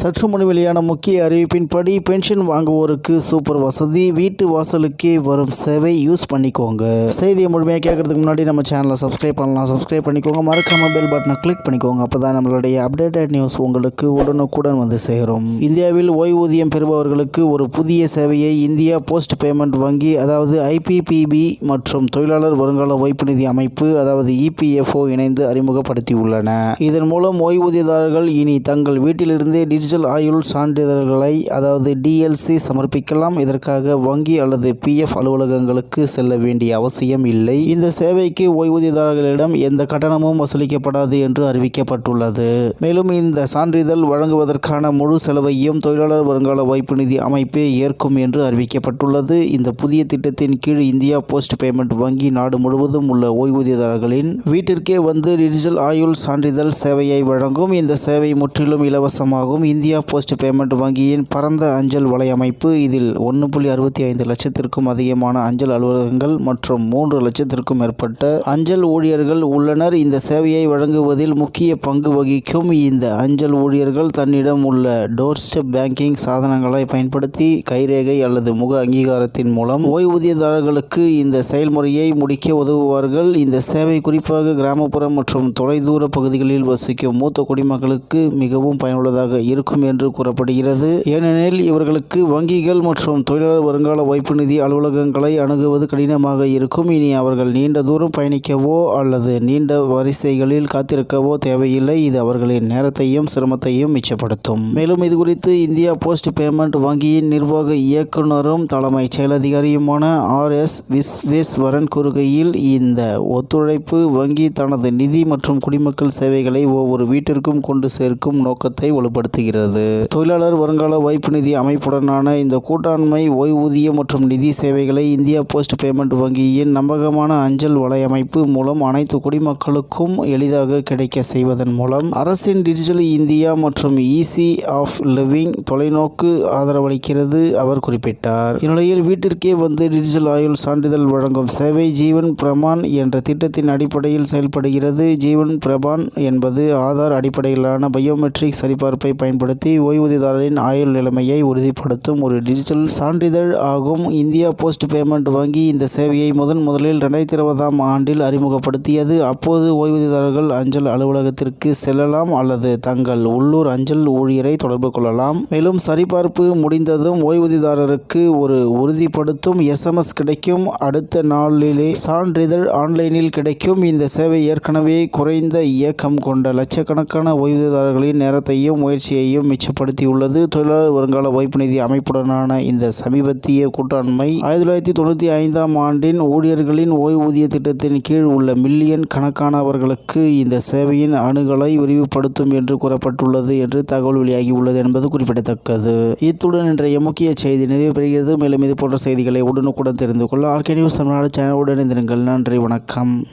சற்று முன் வெளியான முக்கிய அறிவிப்பின்படி பென்ஷன் வாங்குவோருக்கு சூப்பர் வசதி வீட்டு வாசலுக்கே வரும் சேவை யூஸ் பண்ணிக்கோங்க. செய்தியை முழுமையாக கேட்கறதுக்கு முன்னாடி நம்ம சேனலை சப்ஸ்கிரைப் பண்ணலாம். சப்ஸ்கிரைப் பண்ணிக்கோங்க. மறக்காம பெல் பட்டனை கிளிக் பண்ணிக்கோங்க. அப்போ தான் நம்மளுடைய அப்டேட்டட் நியூஸ் உங்களுக்கு உடனுக்குடன் வந்து சேரும். இந்தியாவில் ஓய்வூதியம் பெறுபவர்களுக்கு ஒரு புதிய சேவையை இந்தியா போஸ்ட் பேமெண்ட் வங்கி அதாவது ஐபிபிபி மற்றும் தொழிலாளர் வருங்கால வைப்பு நிதி அமைப்பு அதாவது இபிஎஃப்ஓ இணைந்து அறிமுகப்படுத்தியுள்ளன. இதன் மூலம் ஓய்வூதியதாரர்கள் இனி தங்கள் வீட்டிலிருந்தே டிஜிட்டல் ஆயுள் சான்றிதழ்களை அதாவது டிஎல்சி சமர்ப்பிக்கலாம். இதற்காக வங்கி அல்லது பிஎஃப் அலுவலகங்களுக்கு செல்ல வேண்டிய அவசியம் இல்லை. இந்த சேவைக்கு ஓய்வூதியதாரர்களிடம் எந்த கட்டணமும் வசூலிக்கப்படாது என்று அறிவிக்கப்பட்டுள்ளது. மேலும் இந்த சான்றிதழ் வழங்குவதற்கான முழு செலவையும் தொழிலாளர் வருங்கால வைப்பு நிதி அமைப்பே ஏற்கும் என்று அறிவிக்கப்பட்டுள்ளது. இந்த புதிய திட்டத்தின் கீழ் இந்தியா போஸ்ட் பேமெண்ட் வங்கி நாடு முழுவதும் உள்ள ஓய்வூதியதாரர்களின் வீட்டிற்கே வந்து டிஜிட்டல் ஆயுள் சான்றிதழ் சேவையை வழங்கும். இந்த சேவை முற்றிலும் இலவசமாகும். இந்தியா போஸ்ட் பேமெண்ட் வங்கியின் பரந்த அஞ்சல் வலையமைப்பு இதில் ஒன்று புள்ளி அறுபத்தி ஐந்து லட்சத்திற்கும் அதிகமான அஞ்சல் அலுவலகங்கள் மற்றும் மூன்று லட்சத்திற்கும் மேற்பட்ட அஞ்சல் ஊழியர்கள் உள்ளனர். இந்த சேவையை வழங்குவதில் முக்கிய பங்கு வகிக்கும் இந்த அஞ்சல் ஊழியர்கள் தன்னிடம் உள்ள டோர்ஸ்டெப் பேங்கிங் சாதனங்களை பயன்படுத்தி கைரேகை அல்லது முக அங்கீகாரத்தின் மூலம் ஓய்வூதியதாரர்களுக்கு இந்த செயல்முறையை முடிக்க உதவுவார்கள். இந்த சேவை குறிப்பாக கிராமப்புற மற்றும் தொலைதூர பகுதிகளில் வசிக்கும் மூத்த குடிமக்களுக்கு மிகவும் பயனுள்ளதாக இருக்கும். என்று கூறப்படுகிறது. ஏனெனில் இவர்களுக்கு வங்கிகள் மற்றும் தொழிலாளர் வருங்கால வைப்பு நிதி அலுவலகங்களை அணுகுவது கடினமாக இருக்கும். இனி அவர்கள் நீண்ட தூரம் பயணிக்கவோ அல்லது நீண்ட வரிசைகளில் காத்திருக்கவோ தேவையில்லை. இது அவர்களின் நேரத்தையும் சிரமத்தையும் மிச்சப்படுத்தும். மேலும் இது குறித்து இந்தியா போஸ்ட் பேமெண்ட் வங்கியின் நிர்வாக இயக்குனரும் தலைமை செயலதிகாரியுமான ஆர். எஸ். விஸ்வேஸ்வரன் கூறுகையில் இந்த ஒத்துழைப்பு வங்கி தனது நிதி மற்றும் குடிமக்கள் சேவைகளை ஒவ்வொரு வீட்டிற்கும் கொண்டு சேர்க்கும் நோக்கத்தை வலுப்படுத்துகிறது. தொழிலாளர் வருங்கால வைப்பு நிதி அமைப்புடனான இந்த கூட்டாண்மை ஓய்வூதிய மற்றும் நிதி சேவைகளை இந்தியா போஸ்ட் பேமெண்ட் வங்கியின் நம்பகமான அஞ்சல் வலையமைப்பு மூலம் அனைத்து குடிமக்களுக்கும் எளிதாக கிடைக்க செய்வதன் மூலம் அரசின் டிஜிட்டல் இந்தியா மற்றும் ஈசி ஆஃப் லிவிங் தொலைநோக்கு ஆதரவளிக்கிறது அவர் குறிப்பிட்டார். இந்நிலையில் வீட்டிற்கே வந்து டிஜிட்டல் ஆயுள் சான்றிதழ் வழங்கும் சேவை ஜீவன் பிரமான் என்ற திட்டத்தின் அடிப்படையில் செயல்படுகிறது. ஜீவன் பிரபான் என்பது ஆதார் அடிப்படையிலான பயோமெட்ரிக் சரிபார்ப்பை பயன்படுத்தி ஓய்வூதியதாரரின் ஆயுள் நிலைமையை உறுதிப்படுத்தும் ஒரு டிஜிட்டல் சான்றிதழ் ஆகும். இந்தியா போஸ்ட் பேமெண்ட் வங்கி இந்த சேவையை முதன் முதலில் ரெண்டாயிரத்தி இருபதாம் ஆண்டில் அறிமுகப்படுத்தியது. அப்போது ஓய்வூதியதாரர்கள் அஞ்சல் அலுவலகத்திற்கு செல்லலாம் அல்லது தங்கள் உள்ளூர் அஞ்சல் ஊழியரை தொடர்பு கொள்ளலாம். மேலும் சரிபார்ப்பு முடிந்ததும் ஓய்வூதியதாரருக்கு ஒரு உறுதிப்படுத்தும் எஸ்எம்எஸ் கிடைக்கும். அடுத்த நாளிலே சான்றிதழ் ஆன்லைனில் கிடைக்கும். இந்த சேவை ஏற்கனவே குறைந்த இயக்கம் கொண்ட லட்சக்கணக்கான ஓய்வூதியதாரர்களின் நேரத்தையும் முயற்சியையும் மிச்சப்படுத்தியுள்ளது. தொழிலாளர் வருங்கால வைப்பு நிதி அமைப்புடனான இந்த சமீபத்திய கூட்டாண்மை ஆயிரத்தி தொள்ளாயிரத்தி தொண்ணூற்றி ஐந்தாம் ஆண்டின் ஊழியர்களின் ஓய்வூதிய திட்டத்தின் கீழ் உள்ள மில்லியன் கணக்கானவர்களுக்கு இந்த சேவையின் அணுகலை விரிவுபடுத்தும் என்று கூறப்பட்டுள்ளது என்று தகவல் வெளியாகியுள்ளது என்பது குறிப்பிடத்தக்கது. இத்துடன் இன்றைய முக்கிய செய்தி நிறைவு பெறுகிறது. மேலும் இது போன்ற செய்திகளை உடனுக்குடன் தெரிந்து கொள்ள ஆர்கே நியூஸ் தமிழ்நாடு சேனலுடன் இணைந்திருங்கள். நன்றி வணக்கம்.